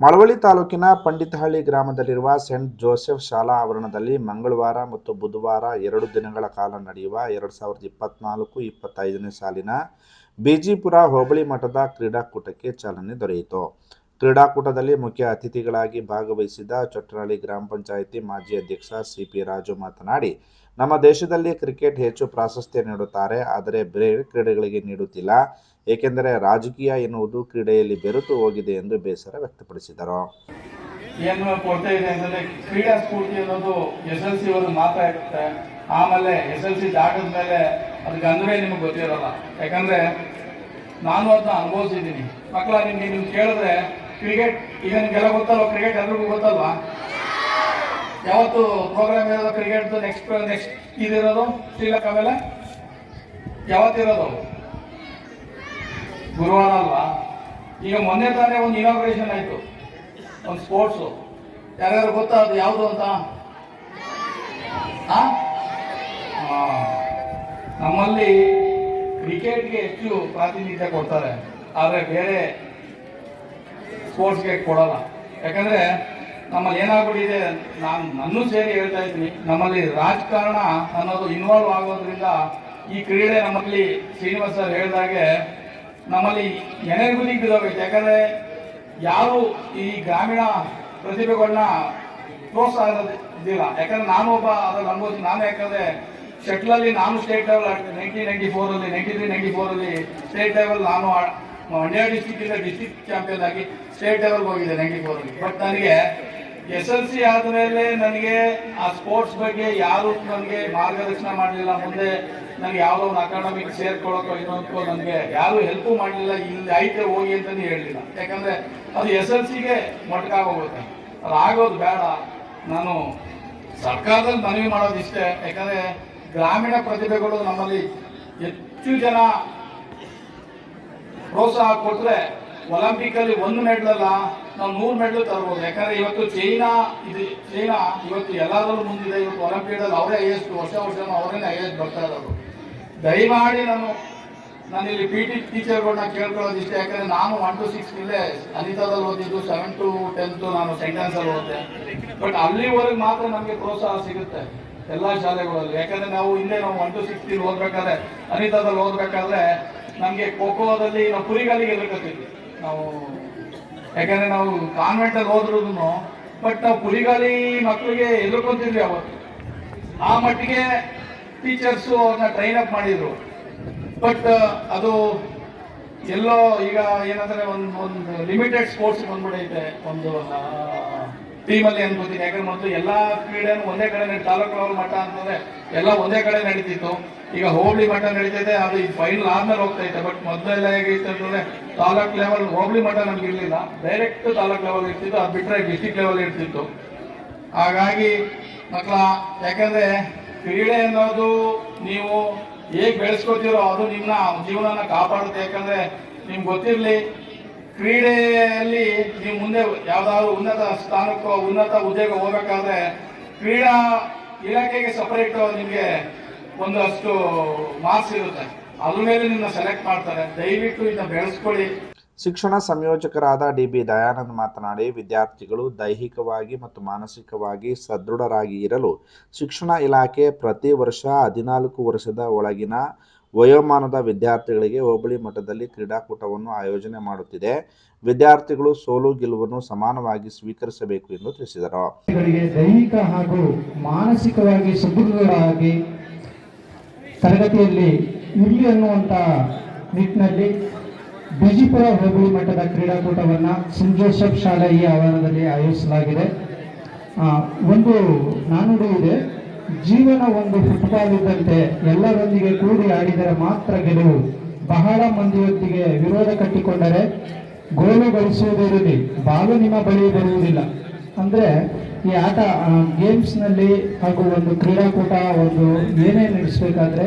ಮಳವಳ್ಳಿ ತಾಲೂಕಿನ ಪಂಡಿತಹಳ್ಳಿ ಗ್ರಾಮದಲ್ಲಿರುವ Saint Joseph ಶಾಲಾ ಆವರಣದಲ್ಲಿ ಮಂಗಳವಾರ ಮತ್ತು ಬುಧವಾರ ಎರಡು ದಿನಗಳ ಕಾಲ ನಡೆಯುವ ಎರಡು ಸಾವಿರದ ಇಪ್ಪತ್ನಾಲ್ಕು ಇಪ್ಪತ್ತೈದನೇ ಸಾಲಿನ ಬಿಜಿಪುರ ಹೋಬಳಿ ಮಠದ ಕ್ರೀಡಾಕೂಟಕ್ಕೆ ಚಾಲನೆ ದೊರೆಯಿತು. ಕ್ರೀಡಾಕೂಟದಲ್ಲಿ ಮುಖ್ಯ ಅತಿಥಿಗಳಾಗಿ ಭಾಗವಹಿಸಿದ ಚೊಟ್ರಹಳ್ಳಿ ಗ್ರಾಮ ಪಂಚಾಯಿತಿ ಮಾಜಿ ಅಧ್ಯಕ್ಷ ಸಿಪಿ ರಾಜು ಮಾತನಾಡಿ ನಮ್ಮ ದೇಶದಲ್ಲಿ ಕ್ರಿಕೆಟ್ ಹೆಚ್ಚು ಪ್ರಾಶಸ್ತ್ಯ ನೀಡುತ್ತಾರೆ, ಆದರೆ ಬೇರೆ ಕ್ರೀಡೆಗಳಿಗೆ ನೀಡುತ್ತಿಲ್ಲ. ಏಕೆಂದರೆ ರಾಜಕೀಯ ಎನ್ನುವುದು ಕ್ರೀಡೆಯಲ್ಲಿ ಬೆರೆತು ಹೋಗಿದೆ ಎಂದು ಬೇಸರ ವ್ಯಕ್ತಪಡಿಸಿದರು. ಏನು ಕೊರತೆ ಇದೆ ಅಂದರೆ ಕ್ರೀಡಾ ಸ್ಫೂರ್ತಿ ಅನ್ನೋದು ಎಸ್ ಎಲ್ ಸಿ ಒಂದು ಮಾತ್ರ ಇರುತ್ತೆ. ಆಮೇಲೆ ಎಸ್ ಎಲ್ ಸಿ ದಾಟಿದ ಮೇಲೆ ಅದಕ್ಕೆ ಅಂದ್ರೆ ನಿಮಗೆ ಗೊತ್ತಿರಲ್ಲ. ಯಾಕಂದ್ರೆ ನಾನು ಅದನ್ನ ಅನುಭವಿಸಿದ್ದೀನಿ. ಮಕ್ಕಳ ನಿಮ್ಗೆ ನೀವು ಕೇಳಿದ್ರೆ ಕ್ರಿಕೆಟ್, ಈಗ ನಿಮ್ಗೆಲ್ಲ ಗೊತ್ತಲ್ವ, ಕ್ರಿಕೆಟ್ ಎಲ್ರಿಗೂ ಗೊತ್ತಲ್ವಾ? ಯಾವತ್ತು ಪ್ರೋಗ್ರಾಮ್ ಇರೋದು ಕ್ರಿಕೆಟ್ ನೆಕ್ಸ್ಟ್ ನೆಕ್ಸ್ಟ್ ಇದಿರೋದು? ಶ್ರೀಲಂಕಾ ಮೇಲೆ ಯಾವತ್ತಿರೋದು ಗುರುವಾರ ಅಲ್ವಾ? ಈಗ ಮೊನ್ನೆ ತಾನೇ ಒಂದು ಇನಾಗ್ರೇಷನ್ ಆಯಿತು. ಒಂದು ಸ್ಪೋರ್ಟ್ಸು ಯಾರ್ಯಾರು ಗೊತ್ತಾ ಅದು ಯಾವುದು ಅಂತ? ನಮ್ಮಲ್ಲಿ ಕ್ರಿಕೆಟ್ಗೆ ಹೆಚ್ಚು ಪ್ರಾತಿನಿಧ್ಯ ಕೊಡ್ತಾರೆ. ಆದರೆ ಬೇರೆ ಸ್ಪೋರ್ಟ್ಸ್ಗೆ ಕೊಡಲ್ಲ. ಯಾಕಂದ್ರೆ ನಮ್ಮಲ್ಲಿ ಏನಾಗ್ಬಿಟ್ಟಿದೆ? ನಾನು ನನ್ನೂ ಸೇರಿ ಹೇಳ್ತಾ ಇದ್ದೀನಿ. ನಮ್ಮಲ್ಲಿ ರಾಜಕಾರಣ ಅನ್ನೋದು ಇನ್ವಾಲ್ವ್ ಆಗೋದ್ರಿಂದ ಈ ಕ್ರೀಡೆ ನಮ್ಮಲ್ಲಿ ಶ್ರೀನಿವಾಸ್ ಸರ್ ಹೇಳಿದಾಗೆ ನಮ್ಮಲ್ಲಿ ಎನೆಗುದಿಗೆ ಬಿದ್ದೋಗೈತೆ ಯಾಕಂದ್ರೆ ಯಾರು ಈ ಗ್ರಾಮೀಣ ಪ್ರತಿಭೆಗಳನ್ನ ಪ್ರೋತ್ಸಾಹಿಸೋದಿಲ್ಲ ಯಾಕಂದ್ರೆ ನಾನು ಒಬ್ಬ ಅದ್ರಲ್ಲಿ ಅನ್ಬೋದು ನಾನು ಯಾಕಂದ್ರೆ ಶಟ್ಲಲ್ಲಿ ನಾನು ಸ್ಟೇಟ್ ಲೆವೆಲ್ ಆಡ್ತೀನಿ ನೈನ್ಟೀನ್ ನೈನ್ಟಿ ಫೋರಲ್ಲಿ ನೈಂಟಿ ತ್ರೀ ನೈಂಟಿ ಫೋರಲ್ಲಿ ಸ್ಟೇಟ್ ಲೆವೆಲ್ ನಾನು ಮಂಡ್ಯ ಡಿಸ್ಟಿಕ್ ಇಂದ ಡಿಸ್ಟಿಕ್ ಚಾಂಪಿಯನ್ ಆಗಿ ಸ್ಟೇಟ್ ಲೆವೆಲ್ಗೆ ಹೋಗಿದೆ ನೈಂಟಿ ಫೋರಲ್ಲಿ ಬಟ್ ನನಗೆ ಎಸ್ ಎಲ್ ಸಿ ಆದಮೇಲೆ ನನಗೆ ಆ ಸ್ಪೋರ್ಟ್ಸ್ ಬಗ್ಗೆ ಯಾರು ನನಗೆ ಮಾರ್ಗದರ್ಶನ ಮಾಡಲಿಲ್ಲ. ಮುಂದೆ ನನಗೆ ಯಾವುದೋ ಒಂದು ಅಕಾಡೆಮಿಗೆ ಸೇರ್ಕೊಳ್ಳೋಕೋ ಇನ್ನೊಂದಕ್ಕೋ ನನಗೆ ಯಾರು ಹೆಲ್ಪ್ ಮಾಡಲಿಲ್ಲ. ಇಲ್ಲಿ ಐತೆ ಹೋಗಿ ಅಂತಲೇ ಹೇಳಲಿಲ್ಲ ಯಾಕಂದ್ರೆ ಅದು ಎಸ್ ಎಲ್ ಸಿಗೆ ಮೊಟಕಾಗೋಗುತ್ತೆ ಅದು ಆಗೋದು ಬೇಡ. ನಾನು ಸರ್ಕಾರದಲ್ಲಿ ಮನವಿ ಮಾಡೋದು ಇಷ್ಟೇ. ಯಾಕಂದ್ರೆ ಗ್ರಾಮೀಣ ಪ್ರತಿಭೆಗಳು ನಮ್ಮಲ್ಲಿ ಹೆಚ್ಚು ಜನ ಪ್ರೋತ್ಸಾಹ ಕೊಟ್ರೆ ಒಲಿಂಪಿಕ್ ಅಲ್ಲಿ ಒಂದು ಮೆಡಲ್ ಅಲ್ಲ, ನಾವು ನೂರು ಮೆಡಲ್ ತರ್ಬೋದು. ಯಾಕಂದ್ರೆ ಇವತ್ತು ಚೈನಾ ಇದು. ಚೈನಾ ಇವತ್ತು ಎಲ್ಲಾದ್ರೂ ಮುಂದಿದೆ. ಇವತ್ತು ಒಲಿಂಪಿಕ್ ಅಲ್ಲಿ ಅವರೇ ಹೈಯೆಸ್ಟ್ ವರ್ಷ ವರ್ಷ ಅವರೇ ಹೈಯೆಸ್ಟ್ ಬರ್ತಾ ಇರೋದು ದಯಮಾಡಿ ನಾನು ನಾನು ಇಲ್ಲಿ ಪಿ ಟಿ ಟೀಚರ್ಗಳನ್ನ ಕೇಳ್ಕೊಳ್ಳೋದು ಇಷ್ಟ ಯಾಕಂದ್ರೆ ನಾನು ಒನ್ ಟು ಸಿಕ್ಸ್ ಇಲ್ಲೇ ಅನಿತಾದಲ್ಲಿ ಓದಿದ್ದು ಸೆವೆನ್ ಟು ಟೆಂತ್ ನಾನು ಸೆಂಟೆನ್ಸ್ ಅಲ್ಲಿ ಓದಿದೆ. ಬಟ್ ಅಲ್ಲಿವರೆಗೆ ಮಾತ್ರ ನಮಗೆ ಪ್ರೋತ್ಸಾಹ ಸಿಗುತ್ತೆ ಎಲ್ಲಾ ಶಾಲೆಗಳಲ್ಲಿ. ಯಾಕಂದ್ರೆ ನಾವು ಹಿಂದೆ ನಾವು ಒನ್ ಟು ಸಿಕ್ಸ್ಟೀನ್ ಓದ್ಬೇಕಾದ್ರೆ, ಅನಿತಾದಲ್ಲಿ ಓದ್ಬೇಕಾದ್ರೆ ನಮಗೆ ಖೋಖೋದಲ್ಲಿ ನಾವು ಕುರಿಗಾಲಿಗೆ ಎದುರ್ಕೊತಿದ್ವಿ ನಾವು, ಯಾಕಂದ್ರೆ ನಾವು ಕಾನ್ವೆಂಟ್ ಅಲ್ಲಿ ಹೋದ್ರು ಬಟ್ ನಾವು ಪುಲಿಗಾಲಿ ಮಕ್ಕಳಿಗೆ ಎದುರ್ಕೊಂತಿದ್ವಿ ಅವತ್ತು. ಆ ಮಟ್ಟಿಗೆ ಟೀಚರ್ಸು ಅವ್ರನ್ನ ಟ್ರೈನ್ ಅಪ್ ಮಾಡಿದ್ರು. ಬಟ್ ಅದು ಎಲ್ಲೋ ಈಗ ಏನಂದ್ರೆ ಒಂದು ಒಂದು ಲಿಮಿಟೆಡ್ ಸ್ಪೋರ್ಟ್ಸ್ ಬಂದ್ಬಿಡೈತೆ, ಒಂದು ಟೀಮಲ್ಲಿ ಅನ್ಕೋತೀನಿ ಯಾಕಂದ್ರೆ ಮೊದಲು ಎಲ್ಲಾ ಕ್ರೀಡೆನೂ ಒಂದೇ ಕಡೆ ತಾಲೂಕು ಮಟ್ಟ ಅಂತಂದ್ರೆ ಎಲ್ಲ ಒಂದೇ ಕಡೆ ನಡೀತಿತ್ತು. ಈಗ ಹೋಬಳಿ ಮಟ್ಟ ಇದೆ ಅದು ಈಗ ಫೈನಲ್ ಆದ್ಮೇಲೆ ಹೋಗ್ತೈತೆ ಬಟ್ ಮೊದಲೆಲ್ಲ ಹೇಗಿತ್ತು ಅಂದ್ರೆ ತಾಲೂಕ್ ಲೆವೆಲ್ ಹೋಬಳಿ ಮಟ್ಟ ನಮ್ಗೆ ಇರ್ಲಿಲ್ಲ. ಡೈರೆಕ್ಟ್ ತಾಲೂಕ್ ಲೆವೆಲ್ ಇರ್ತಿತ್ತು, ಅದು ಬಿಟ್ರೆ ಡಿಸ್ಟಿಕ್ ಲೆವೆಲ್ ಇರ್ತಿತ್ತು. ಹಾಗಾಗಿ ಮಕ್ಕಳ, ಯಾಕಂದ್ರೆ ಕ್ರೀಡೆ ಅನ್ನೋದು ನೀವು ಹೇಗೆ ಬೆಳೆಸ್ಕೊತೀರೋ ಅದು ನಿಮ್ಮ ಜೀವನನ ಕಾಪಾಡುತ್ತೆ. ಯಾಕಂದ್ರೆ ನಿಮ್ಗೆ ಗೊತ್ತಿರಲಿ, ಕ್ರೀಡೆಯಲ್ಲಿ ನೀವು ಮುಂದೆ ಯಾವ್ದಾದ್ರು ಉನ್ನತ ಸ್ಥಾನಕ್ಕೋ ಉನ್ನತ ಉದ್ಯೋಗ ಹೋಗ್ಬೇಕಾದ್ರೆ ಕ್ರೀಡಾ ಇಲಾಖೆಗೆ ಸಪರೇಟ್ ನಿಮಗೆ ಒಂದಷ್ಟು ಮಾರ್ಕ್ಸ್ ಇರುತ್ತೆ. ಅದ್ರ ಮೇಲೆ ನಿನ್ನ ಸೆಲೆಕ್ಟ್ ಮಾಡ್ತಾರೆ. ದಯವಿಟ್ಟು ಇದನ್ನ ಬೆಳೆಸ್ಕೊಳ್ಳಿ. ಶಿಕ್ಷಣ ಸಂಯೋಜಕರಾದ ಡಿ ಬಿ ದಯಾನಂದ್ ಮಾತನಾಡಿ ವಿದ್ಯಾರ್ಥಿಗಳು ದೈಹಿಕವಾಗಿ ಮತ್ತು ಮಾನಸಿಕವಾಗಿ ಸದೃಢರಾಗಿ ಇರಲು ಶಿಕ್ಷಣ ಇಲಾಖೆ ಪ್ರತಿ ವರ್ಷ ಹದಿನಾಲ್ಕು ವರ್ಷದ ಒಳಗಿನ ವಯೋಮಾನದ ವಿದ್ಯಾರ್ಥಿಗಳಿಗೆ ಹೋಬಳಿ ಮಟ್ಟದಲ್ಲಿ ಕ್ರೀಡಾಕೂಟವನ್ನು ಆಯೋಜನೆ ಮಾಡುತ್ತಿದೆ. ವಿದ್ಯಾರ್ಥಿಗಳು ಸೋಲು ಗೆಲುವನ್ನು ಸಮಾನವಾಗಿ ಸ್ವೀಕರಿಸಬೇಕು ಎಂದು ತಿಳಿಸಿದರು. ದೈಹಿಕ ಹಾಗೂ ಮಾನಸಿಕವಾಗಿ ಸದೃಢರಾಗಿ ತರಗತಿಯಲ್ಲಿ ಇರಲಿ ಅನ್ನುವಂಥ ನಿಟ್ಟಿನಲ್ಲಿ ಬಿಜಿಪುರ ಹೋಬಳಿ ಮಟ್ಟದ ಕ್ರೀಡಾಕೂಟವನ್ನು ಸಿಂಟ್ ಜೋಸೆಫ್ ಶಾಲೆ ಈ ಆವರಣದಲ್ಲಿ ಆಯೋಜಿಸಲಾಗಿದೆ. ಒಂದು ನಾನುಡಿ ಇದೆ. ಜೀವನ ಒಂದು ಫುಟ್ಬಾಲ್ ಇದ್ದಂತೆ ಎಲ್ಲರೊಂದಿಗೆ ಕೂಡಿ ಆಡಿದರೆ ಮಾತ್ರ ಗೆಲುವು. ಬಹಳ ಮಂದಿಯೊಂದಿಗೆ ವಿರೋಧ ಕಟ್ಟಿಕೊಂಡರೆ ಗೋಲು ಗಳಿಸುವುದಿರಲಿ ಬಾಲು ನಿಮ್ಮ ಬಳಿ ಬರುವುದಿಲ್ಲ. ಅಂದ್ರೆ ಈ ಆಟ ಗೇಮ್ಸ್ನಲ್ಲಿ ಹಾಗೂ ಒಂದು ಕ್ರೀಡಾಕೂಟ, ಒಂದು ಏನೇ ನಡೆಸಬೇಕಾದ್ರೆ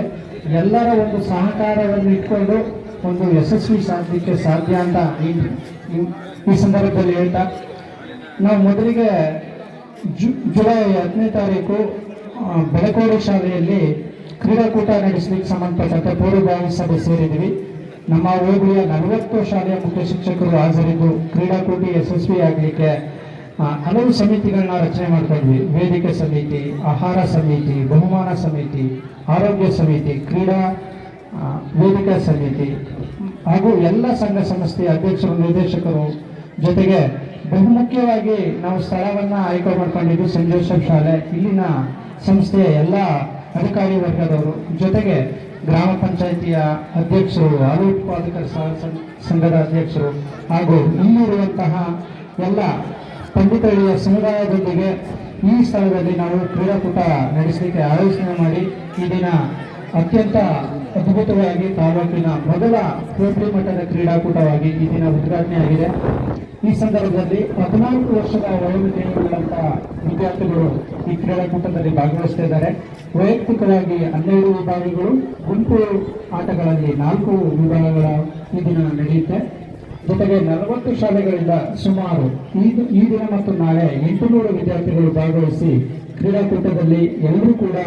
ಎಲ್ಲರ ಒಂದು ಸಹಕಾರವನ್ನು ಇಟ್ಕೊಂಡು ಒಂದು ಯಶಸ್ವಿ ಸಾಧಲಿಕ್ಕೆ ಸಾಧ್ಯ ಅಂತ ಈ- ಸಂದರ್ಭದಲ್ಲಿ ಹೇಳ್ತಾ. ನಾವು ಮೊದಲಿಗೆ ಜುಲೈ ಹತ್ತನೇ ತಾರೀಕು ಬೆಳಕೋಡಿ ಶಾಲೆಯಲ್ಲಿ ಕ್ರೀಡಾಕೂಟ ನಡೆಸಲಿಕ್ಕೆ ಸಂಬಂಧಪಟ್ಟಂತೆ ಪೂರ್ವಭಾವಿ ಸಭೆ ಸೇರಿದ್ವಿ ನಮ್ಮ ಹೋಬಳಿಯ ನಲವತ್ತು ಶಾಲೆಯ ಮುಖ್ಯ ಶಿಕ್ಷಕರು ಹಾಜರಿದ್ದು ಕ್ರೀಡಾಕೂಟ ಯಶಸ್ವಿ ಆಗಲಿಕ್ಕೆ ಹಲವು ಸಮಿತಿಗಳನ್ನ ರಚನೆ ಮಾಡ್ಕೊಂಡ್ವಿ ವೇದಿಕೆ ಸಮಿತಿ, ಆಹಾರ ಸಮಿತಿ, ಬಹುಮಾನ ಸಮಿತಿ, ಆರೋಗ್ಯ ಸಮಿತಿ, ಕ್ರೀಡಾ ವೇದಿಕಾ ಸಮಿತಿ. ಹಾಗೂ ಎಲ್ಲ ಸಂಘ ಸಂಸ್ಥೆಯ ಅಧ್ಯಕ್ಷರು, ನಿರ್ದೇಶಕರು ಜೊತೆಗೆ ಬಹುಮುಖ್ಯವಾಗಿ ನಾವು ಸ್ಥಳವನ್ನ ಆಯ್ಕೆ ಮಾಡ್ಕೊಂಡಿದ್ದು ಸೆಂಟ್ ಶಾಲೆ. ಇಲ್ಲಿನ ಸಂಸ್ಥೆಯ ಎಲ್ಲ ಅಧಿಕಾರಿ ವರ್ಗದವರು. ಜೊತೆಗೆ ಗ್ರಾಮ ಪಂಚಾಯಿತಿಯ ಅಧ್ಯಕ್ಷರು ಹಾಲು ಉತ್ಪಾದಕರ ಸಂಘದ ಅಧ್ಯಕ್ಷರು. ಹಾಗೂ ಇಲ್ಲಿರುವಂತಹ ಎಲ್ಲ ಪಂಡಿತಳಿಯ ಸಮುದಾಯದೊಂದಿಗೆ ಈ ಸ್ಥಳದಲ್ಲಿ ನಾವು ಕ್ರೀಡಾಕೂಟ ನಡೆಸಲಿಕ್ಕೆ ಆಯೋಜನೆ ಮಾಡಿ ಈ ದಿನ ಅತ್ಯಂತ ಅದ್ಭುತವಾಗಿ ತಾಲೂಕಿನ ಮೊದಲ ಹೋಬಳಿ ಮಟ್ಟದ ಕ್ರೀಡಾಕೂಟವಾಗಿ ಈ ದಿನ ಉದ್ಘಾಟನೆ ಆಗಿದೆ. ಈ ಸಂದರ್ಭದಲ್ಲಿ ಹದಿನಾಲ್ಕು ವರ್ಷದ ವಯೋಮಿತಿಯಲ್ಲಿರುವಂತಹ ವಿದ್ಯಾರ್ಥಿಗಳು ಈ ಕ್ರೀಡಾಕೂಟದಲ್ಲಿ ಭಾಗವಹಿಸ್ತಾ ಇದ್ದಾರೆ ವೈಯಕ್ತಿಕವಾಗಿ ಹನ್ನೆರಡು ವಿಭಾಗಗಳು, ಗುಂಪು ಆಟಗಳಲ್ಲಿ ನಾಲ್ಕು ವಿಭಾಗಗಳ ಈ ದಿನ ನಡೆಯುತ್ತೆ. ಜೊತೆಗೆ ನಲವತ್ತು ಶಾಲೆಗಳಿಂದ ಸುಮಾರು ಈ ದಿನ ಮತ್ತು ನಾಳೆ ಎಂಟುನೂರು ವಿದ್ಯಾರ್ಥಿಗಳು ಭಾಗವಹಿಸಿ ಕ್ರೀಡಾಕೂಟದಲ್ಲಿ ಎಲ್ಲರೂ ಕೂಡ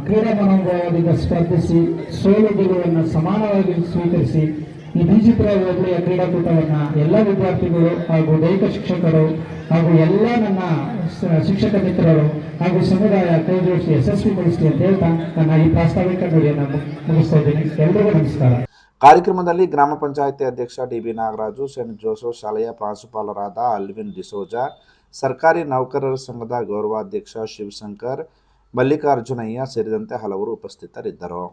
ಕ್ರೀಡಾ ಮನೋಭಾವದಿಂದ ಸ್ಪರ್ಧಿಸಿ ಸೋಲು ಗೆಲುವನ್ನು ಸಮಾನವಾಗಿ ಸ್ವೀಕರಿಸಿ ಈ ಬಿಜಿಪುರ ಹೋಬಳಿಯ ಕ್ರೀಡಾಕೂಟವನ್ನು ಎಲ್ಲ ವಿದ್ಯಾರ್ಥಿಗಳು ಹಾಗೂ ದೈಹಿಕ ಶಿಕ್ಷಕರು ಹಾಗೂ ಎಲ್ಲ ನನ್ನ ಶಿಕ್ಷಕ ಮಿತ್ರರು ಹಾಗೂ ಸಮುದಾಯ ಕೈ ಜೋಡಿಸಿ ಯಶಸ್ವಿಗೊಳಿಸಲಿ ಅಂತ ಹೇಳ್ತಾ ನನ್ನ ಈ ಪ್ರಾಸ್ತಾವಿಕ ನುಡಿಯನ್ನು ಮುಗಿಸ್ತಾ ಇದ್ದೀನಿ. ಎಲ್ಲರಿಗೂ ನಮಸ್ಕಾರ. ಕಾರ್ಯಕ್ರಮದಲ್ಲಿ ಗ್ರಾಮ ಪಂಚಾಯಿತಿ ಅಧ್ಯಕ್ಷ ಡಿಬಿ ನಾಗರಾಜು, ಸೆಂಟ್ ಜೋಸೆಫ್, ಶಾಲೆಯ ಪ್ರಾಂಶುಪಾಲರಾದ ಅಲ್ವಿನ್ ಡಿಸೋಜಾ, ಸರ್ಕಾರಿ ನೌಕರರ ಸಂಘದ ಗೌರವಾಧ್ಯಕ್ಷ ಶಿವಶಂಕರ್, ಮಲ್ಲಿಕಾರ್ಜುನಯ್ಯ ಸೇರಿದಂತೆ ಹಲವರು ಉಪಸ್ಥಿತರಿದ್ದರು.